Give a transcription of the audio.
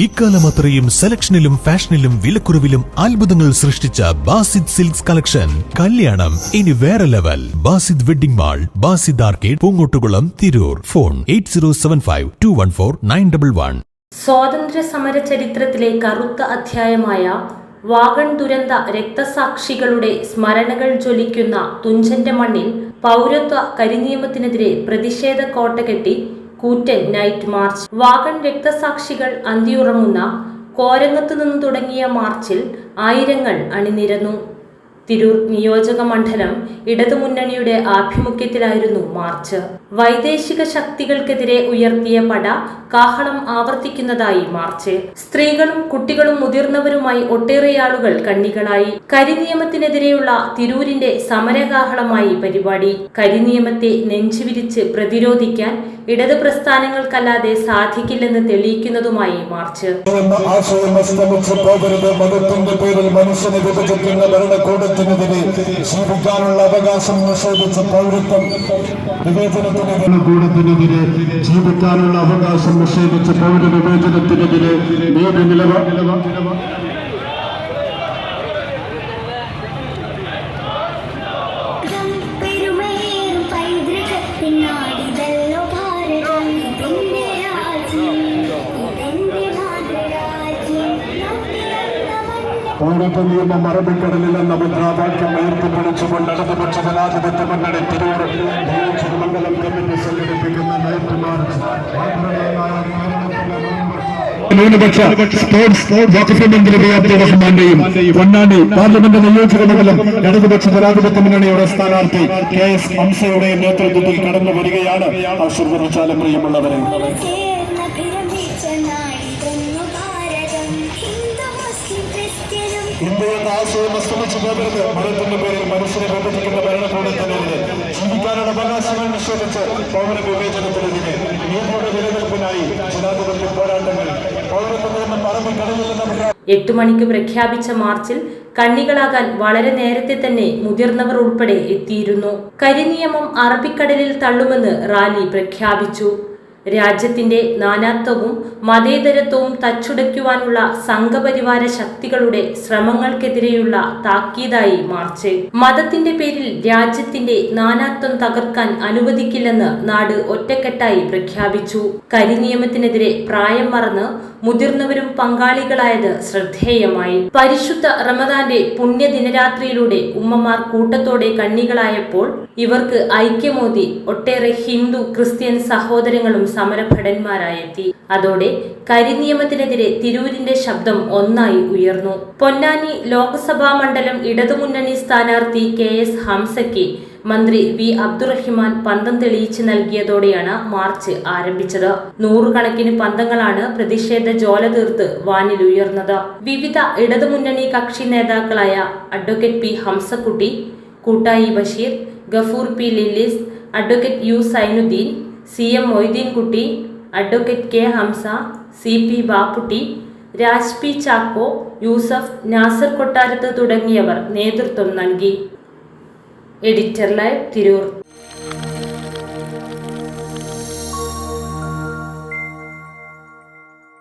ഇക്കാലം അത്രയും സെലക്ഷനിലും ഫാഷനിലും വിലക്കുറവിലും അത്ഭുതങ്ങൾ സൃഷ്ടിച്ച ബാസിദ് സിൽക്സ് കളക്ഷൻ. കല്യാണം ഇനി വേറെ level. Basid wedding mall Basid arcade Poongottukulam Tirur. Phone eight zero seven five two one four nine double one. സ്വാതന്ത്ര്യ സമര ചരിത്രത്തിലെ കറുത്ത അധ്യായമായ വാഗൺ ദുരന്ത രക്തസാക്ഷികളുടെ സ്മരണകൾ ജ്വലിക്കുന്ന തുഞ്ചന്റെ മണ്ണിൽ പൗരത്വ കരിനിയമത്തിനെതിരെ പ്രതിഷേധ കോട്ട കെട്ടി കൂറ്റൻ നൈറ്റ് മാർച്ച് വാഗൺ രക്തസാക്ഷികൾ അന്തിയുറങ്ങുന്ന കോരങ്ങത്തു നിന്ന് തുടങ്ങിയ മാർച്ചിൽ ആയിരങ്ങൾ അണിനിരന്നു. തിരൂർ നിയോജക മണ്ഡലം ഇടതുമുന്നണിയുടെ ആഭിമുഖ്യത്തിലായിരുന്നു മാർച്ച്. വൈദേശിക ശക്തികൾക്കെതിരെ ഉയർത്തിയ പട കാഹളം ആവർത്തിക്കുന്നതായി മാർച്ച്. സ്ത്രീകളും കുട്ടികളും മുതിർന്നവരുമായി ഒട്ടേറെ ആളുകൾ കണ്ണികളായി. കരിനിയമത്തിനെതിരെയുള്ള തിരൂരിന്റെ സമരകാഹളമായി പരിപാടി. കരിനിയമത്തെ നെഞ്ചുവിരിച്ച് പ്രതിരോധിക്കാൻ ഇടതു പ്രസ്ഥാനങ്ങൾക്കല്ലാതെ സാധിക്കില്ലെന്ന് തെളിയിക്കുന്നതുമായി മാർച്ച്. ഭരണകൂടത്തിനെതിരെ ജീവിക്കാനുള്ള അവകാശം നിഷേധിച്ച പൗരത്വം വിവേചനത്തിനെതിരെ ജീവിക്കാനുള്ള അവകാശം നിഷേധിച്ച പൗര വിവേചനത്തിനെതിരെ നീതി നിലവ പൗരത്വ നിയമം അറബിക്കടലിൽ എന്ന മുദ്രാവാക്യം ഉയർത്തിപ്പിടിച്ചുകൊണ്ട് ഇടതുപക്ഷ ജനാധിപത്യ മുന്നണി തിരൂർ മംഗലം കമ്മിറ്റി സംഘടിപ്പിക്കുന്ന നൈറ്റ് മാർച്ച് ന്യൂനപക്ഷ സ്പോർട്സ് വകുപ്പ് മന്ത്രി വി അബ്ദുറഹ്മാന്റെയും പൊന്നാനി പാർലമെന്റ് നിയോജക മണ്ഡലം ഇടതുപക്ഷ ജനാധിപത്യ മുന്നണിയുടെ സ്ഥാനാർത്ഥി കെ എസ് ഹംസയുടെ നേതൃത്വത്തിൽ കടന്നു വരികയാണ്. ആശീർവദിച്ചാലും പ്രിയമുള്ളവരെ. ഇന്ത്യ എന്ന ആശയം അസ്തമിച്ചു പോകരുത്. മതത്തിന്റെ പേരിൽ മനുഷ്യനെ ബന്ധിപ്പിക്കുന്ന ഭരണകൂടത്തിനെതിരെ ജീവിക്കാനുള്ള അവകാശങ്ങൾ നിഷേധിച്ച് പൗര വിവേചനത്തിനെതിരെ നീതിയുടെ നിലനിൽപ്പിനായി ജനാധിപത്യ പോരാട്ടങ്ങൾ പൗരത്വം നിയമം പറമ്പിൽ കടലിൽ എട്ടു മണിക്ക് പ്രഖ്യാപിച്ച മാർച്ചിൽ കണ്ണികളാകാൻ വളരെ നേരത്തെ തന്നെ മുതിർന്നവർ ഉൾപ്പെടെ എത്തിയിരുന്നു. കരിനിയമം അറബിക്കടലിൽ തള്ളുമെന്ന് റാലി പ്രഖ്യാപിച്ചു. രാജ്യത്തിന്റെ നാനാത്വവും മതേതരത്വവും തച്ചുടയ്ക്കുവാനുള്ള സംഘപരിവാര ശക്തികളുടെ ശ്രമങ്ങൾക്കെതിരെയുള്ള താക്കീതായി മാർച്ച്. മതത്തിന്റെ പേരിൽ രാജ്യത്തിന്റെ നാനാത്വം തകർക്കാൻ അനുവദിക്കില്ലെന്ന് നാട് ഒറ്റക്കെട്ടായി പ്രഖ്യാപിച്ചു. കരിനിയമത്തിനെതിരെ പ്രായം മറന്ന് മുതിർന്നവരും പങ്കാളികളായത് ശ്രദ്ധേയമായി. പരിശുദ്ധ റമദാന്റെ പുണ്യദിനരാത്രിയിലൂടെ ഉമ്മമാർ കൂട്ടത്തോടെ കണ്ണികളായപ്പോൾ ഇവർക്ക് ഐക്യമോദി ഒട്ടേറെ ഹിന്ദു ക്രിസ്ത്യൻ സഹോദരങ്ങളും സമരഭടന്മാരായെത്തി. അതോടെ കരിനിയമത്തിനെതിരെ തിരൂരിന്റെ ശബ്ദം ഒന്നായി ഉയർന്നു. പൊന്നാനി ലോക്സഭാ മണ്ഡലം ഇടതുമുന്നണി സ്ഥാനാർത്ഥി കെ എസ് ഹംസയ്ക്ക് മന്ത്രി വി അബ്ദുറഹിമാൻ പന്തം തെളിയിച്ച് നൽകിയതോടെയാണ് മാർച്ച് ആരംഭിച്ചത്. നൂറുകണക്കിന് പന്തങ്ങളാണ് പ്രതിഷേധ ജോല തീർത്ത് വാനിലുയർന്നത് വിവിധ ഇടതുമുന്നണി കക്ഷി നേതാക്കളായ advocate P Hamsakutty Koottayi Basheer Gafoor P Lillis advocate U Sainuddeen C M Moideenkutty advocate K Hamsa C P Bapputty Raj P Chacko Yusuf Nasar Kottarath തുടങ്ങിയവർ നേതൃത്വം നൽകി. Editor live Tirur.